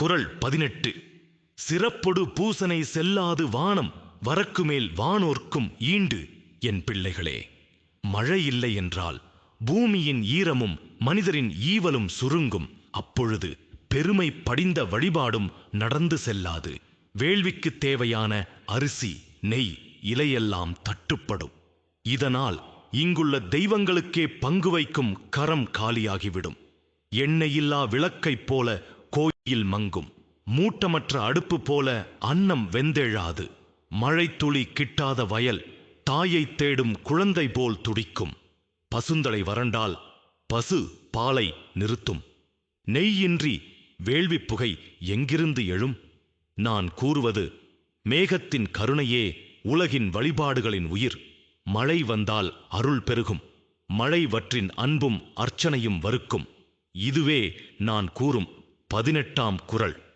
குரல் பதினெட்டு. சிறப்பொடு பூசனை செல்லாது வானம் வரக்குமேல் வானோர்க்கும் ஈண்டு என் பிள்ளைகளே. மழை இல்லை என்றால் பூமியின் ஈரமும் மனிதரின் ஈவலும் சுருங்கும். அப்பொழுது பெருமை படிந்த வழிபாடும் நடந்து செல்லாது. வேள்விக்குத் தேவையான அரிசி நெய் இலையெல்லாம் தட்டுப்படும். இதனால் இங்குள்ள தெய்வங்களுக்கே பங்கு வைக்கும் கரம் காலியாகிவிடும். எண்ணெயில்லா விளக்கைப் போல கோயில் மங்கும். மூட்டமற்ற அடுப்பு போல அன்னம் வெந்தெழாது. மழைத்துளி கிட்டாத வயல் தாயைத் தேடும் குழந்தை போல் துடிக்கும். பசுந்தலை வறண்டால் பசு பாலை நிறுத்தும். நெய்யின்றி வேள்வி புகை எங்கிருந்து எழும்? நான் கூறுவது மேகத்தின் கருணையே உலகின் வழிபாடுகளின் உயிர். மழை வந்தால் அருள் பெருகும். மழை வற்றின் அன்பும் அர்ச்சனையும் வறுக்கும். இதுவே நான் கூறும். பதினெட்டாம் குரல்.